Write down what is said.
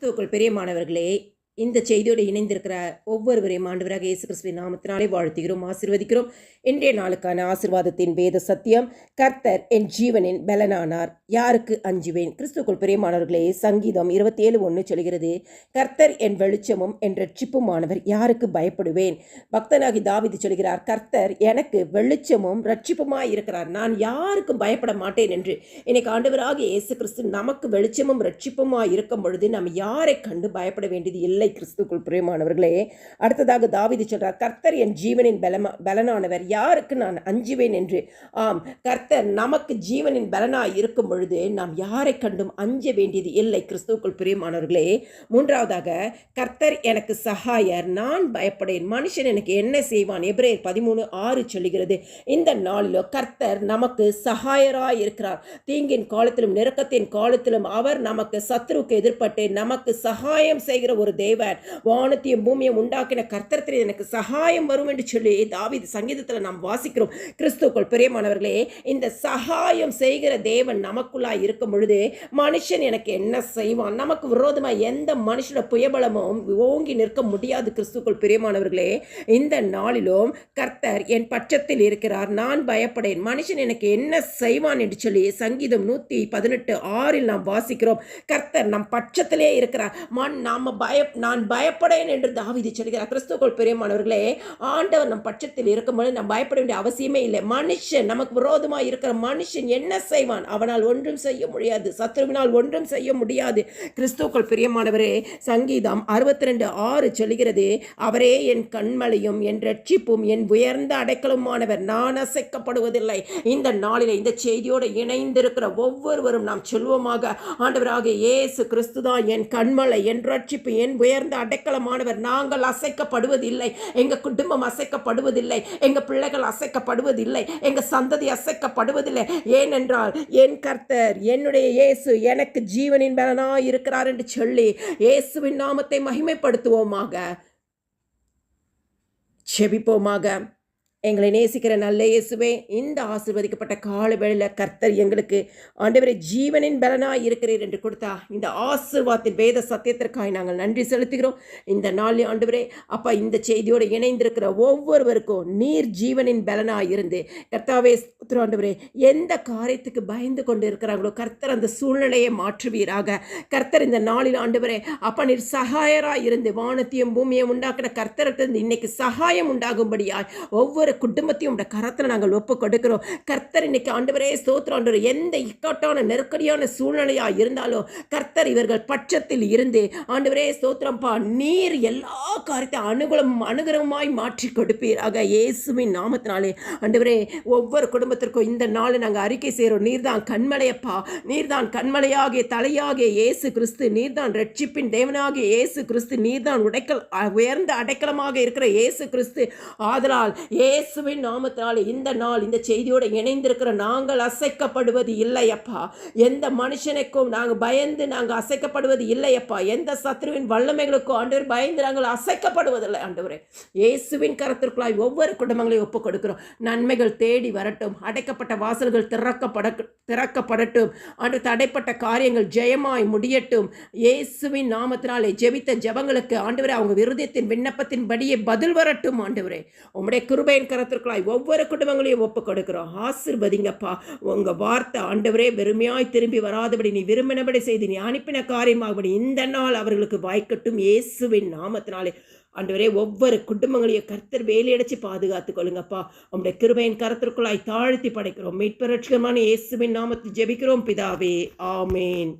கிறிஸ்துவுக்குள் பெரியமானவர்களே இந்த செய்தியோடு இணைந்திருக்கிற ஒவ்வொருவரையும் ஆண்டவராக இயேசு கிறிஸ்துவின் நாமத்தினாலே வாழ்த்துகிறோம் ஆசிர்வதிக்கிறோம். இன்றைய நாளுக்கான ஆசீர்வாதத்தின் வேத சத்தியம் கர்த்தர் என் ஜீவனின் பலனானார். யாருக்கு அஞ்சுவேன்? கிறிஸ்துக்குள் பிரியமானவர்களே சங்கீதம் இருபத்தி ஏழு ஒன்று சொல்கிறது கர்த்தர் என் வெளிச்சமும் என் ரட்சிப்புமானவர் யாருக்கு பயப்படுவேன்? பக்தனாகி தாவிது சொல்கிறார் கர்த்தர் எனக்கு வெளிச்சமும் ரட்சிப்புமாய் இருக்கிறார். நான் யாருக்கும் பயப்பட மாட்டேன் என்று. இன்னைக்கு ஆண்டவராக இயேசு கிறிஸ்து நமக்கு வெளிச்சமும் ரட்சிப்புமாய் இருக்கும் பொழுது நம்ம யாரை கண்டு பயப்பட வேண்டியது இல்லை கிறிஸ்துக்குள் பிரியமானவர்களே அடுத்ததாக தாவிதி சொல்றார் கர்த்தர் என் ஜீவனின் பலமா பலனானவர். யாருக்கு நான் அஞ்சுவேன் என்று? ஆம் கர்த்தர் நமக்கு ஜீவனின் பலனாய் இருக்கும் பொழுது நாம் யாரை கண்டும் அஞ்ச வேண்டியது இல்லை கிறிஸ்துக்குள் பிரியமானவர்களே. மூன்றாவதாக கர்த்தர் எனக்கு சகாயர் நான் பயப்படேன். மனுஷன் எனக்கு என்ன செய்வான்? எப்ரேர் பதிமூணு ஆறு சொல்லுகிறது. இந்த நாளிலோ கர்த்தர் நமக்கு சகாயராய் இருக்கிறார். தீங்கின் காலத்திலும் நெருக்கத்தின் காலத்திலும் அவர் நமக்கு சத்ருக்கு எதிர்பட்டு நமக்கு சகாயம் செய்கிற ஒரு தேவ தேவன் வானத்தையும் பூமியும் உண்டாக்கின கர்த்தரத்தில் எனக்கு சகாயம் வரும் என்று சொல்லி தாவீது சங்கீதத்தில் நாம் வாசிக்கிறோம். கிறிஸ்துக்குள் பிரியமானவர்களே இந்த சகாயம் செய்கிற தேவன் நமக்குள்ளாக இருக்கும் பொழுது மனுஷன் எனக்கு என்ன செய்வான்? நமக்கு விரோதமாக எந்த மனுஷன புயபலமும் ஓங்கி நிற்க முடியாது கிறிஸ்துக்குள் பிரியமானவர்களே. இந்த நாளிலும் கர்த்தர் என் பட்சத்தில் இருக்கிறார். நான் பயப்படேன். மனுஷன் எனக்கு என்ன செய்வான் என்று சொல்லி சங்கீதம் நூற்றி பதினெட்டு ஆறில் நாம் வாசிக்கிறோம். கர்த்தர் நம் பட்சத்திலே இருக்கிறார். மண் நாம பய நான் பயப்படேன் என்று தாவிதி சொல்கிறார். கிறிஸ்துக்குள் பெரியமானவர்களே ஆண்டவர் நம் பட்சத்தில் இருக்கும்போது நாம் பயப்பட வேண்டிய அவசியமே இல்லை. மனுஷன் நமக்கு விரோதமாக இருக்கிற மனுஷன் என்ன செய்வான்? அவனால் ஒன்றும் செய்ய முடியாது. சத்ருவினால் ஒன்றும் செய்ய முடியாது. கிறிஸ்துக்குள் பிரியமானவரே சங்கீதம் அறுபத்தி ரெண்டு ஆறு சொல்கிறது அவரே என் கண்மலையும் என் ரட்சிப்பும் என் உயர்ந்த அடைக்கலுமானவர். நான் அசைக்கப்படுவதில்லை. இந்த நாளில் இந்த செய்தியோடு இணைந்திருக்கிற ஒவ்வொருவரும் நாம் சொல்வோமாக ஆண்டவராக இயேசு கிறிஸ்து தான் என் கண்மலை என் ரட்சிப்பு என் உயர்ந்த அடைக்கலமானவர். நாங்கள் அசைக்கப்படுவதில்லை. எங்கள் குடும்பம் அசைக்கப்படுவதில்லை. எங்கள் பிள்ளைகள் அசைக்கப்படுவதில்லை. எங்கள் சந்ததி அசைக்கப்படுவதில்லை. ஏனென்றால் என் கர்த்தர் என்னுடைய இயேசு எனக்கு ஜீவனின் பலனாக இருக்கிறார் என்று சொல்லி இயேசுவின் நாமத்தை மகிமைப்படுத்துவோமாக. செபிப்போமாக. எங்களை நேசிக்கிற நல்ல இயேசுவே இந்த ஆசிர்வதிக்கப்பட்ட கால வேளையில் கர்த்தர் எங்களுக்கு ஆண்டவரை ஜீவனின் பலனாக இருக்கிறீர் என்று கொடுத்தா இந்த ஆசிர்வாதத்தின் வேத சத்தியத்திற்காக நாங்கள் நன்றி செலுத்துகிறோம். இந்த நாளில் ஆண்டவரே அப்பா இந்த செய்தியோடு இணைந்திருக்கிற ஒவ்வொருவருக்கும் நீர் ஜீவனின் பலனாக இருந்து கர்த்தாவே ஸ்தோத்திரம் ஆண்டவரே எந்த காரியத்துக்கு பயந்து கொண்டு இருக்கிறாங்களோ கர்த்தர் அந்த சூழ்நிலையை மாற்றுவீராக. கர்த்தர் இந்த நாளில் ஆண்டவரே அப்பா நீர் சகாயராக இருந்து வானத்தையும் பூமியையும் உண்டாக்கின கர்த்தரத்திலிருந்து இன்னைக்கு சகாயம் உண்டாகும்படியாய் ஒவ்வொரு ஒவ்வொரு குடும்பத்தையும் உடைய கரத்தில் நாங்கள் ஒப்பு கொடுக்கிறோம் கர்த்தர் இன்னைக்கு ஆண்டவரே சோத்திரம் ஆண்டவர் எந்த இக்கட்டான நெருக்கடியான சூழ்நிலையாக இருந்தாலும் கர்த்தர் இவர்கள் பட்சத்தில் இருந்து ஆண்டவரே ஸ்தோத்திரம்ப்பா நீர் எல்லா காரியத்தையும் அனுகூலம் அனுகரமாய் மாற்றி கொடுப்பீராக இயேசுவின் நாமத்தினாலே. ஆண்டவரே ஒவ்வொரு குடும்பத்திற்கும் இந்த நாள் நாங்கள் அறிக்கை செய்கிறோம். நீர்தான் கண்மலையப்பா நீர்தான் கண்மலையாகிய தலையாகிய இயேசு கிறிஸ்து நீர்தான் ரட்சிப்பின் தேவனாகிய இயேசு கிறிஸ்து நீர்தான் உடைக்கல் உயர்ந்த அடைக்கலமாக இருக்கிற இயேசு கிறிஸ்து. ஆதலால் ஏ இயேசுவின் நாமத்தினாலே இந்த நாள் இந்த செய்தியோடு இணைந்திருக்கிற நாங்கள் அசைக்கப்படுவது இல்லையப்பா. எந்த மனுஷனுக்கும் நாங்கள் பயந்து நாங்கள் அசைக்கப்படுவது இல்லையப்பா. எந்த சத்ருவின் வல்லமைகளுக்கும் ஆண்டவர் பயந்து நாங்கள் அசைக்கப்படுவதில்லை ஆண்டவரே. இயேசுவின் கரத்திற்குள்ளாய் ஒவ்வொரு குடும்பங்களையும் ஒப்புக் கொடுக்கிறோம். நன்மைகள் தேடி வரட்டும். அடைக்கப்பட்ட வாசல்கள் திறக்கப்பட திறக்கப்படட்டும். அன்று தடைப்பட்ட காரியங்கள் ஜெயமாய் முடியட்டும். இயேசுவின் நாமத்தினாலே ஜெபித்த ஜபங்களுக்கு ஆண்டவரே அவங்க விருதத்தின் விண்ணப்பத்தின் படியே பதில் வரட்டும் ஆண்டவரே. உம்முடைய கிருபையின் கரத்திற்குள்ளாய் ஒவ்வொரு குடும்பங்களையும் ஒப்பு கொடுக்கிறோம் ஆசிர்வதிங்கப்பா. உங்கள் வார்த்தை ஆண்டவரே வெறுமையாய் திரும்பி வராதபடி நீ விரும்பினபடி செய்து நீ அனுப்பின காரியமாகபடி இந்த நாள் அவர்களுக்கு வாய்க்கட்டும் இயேசுவின் நாமத்தினாலே. ஆண்டவரே ஒவ்வொரு குடும்பங்களையும் கர்த்தர் வேலையடைச்சு பாதுகாத்துக் கொள்ளுங்கப்பா. உங்களுடைய கிருபையின் கரத்திற்குள்ளாய் தாழ்த்தி படைக்கிறோம். மீட்பரட்சகமான இயேசுவின் நாமத்தில் ஜெபிக்கிறோம். பிதாவே ஆமேன்.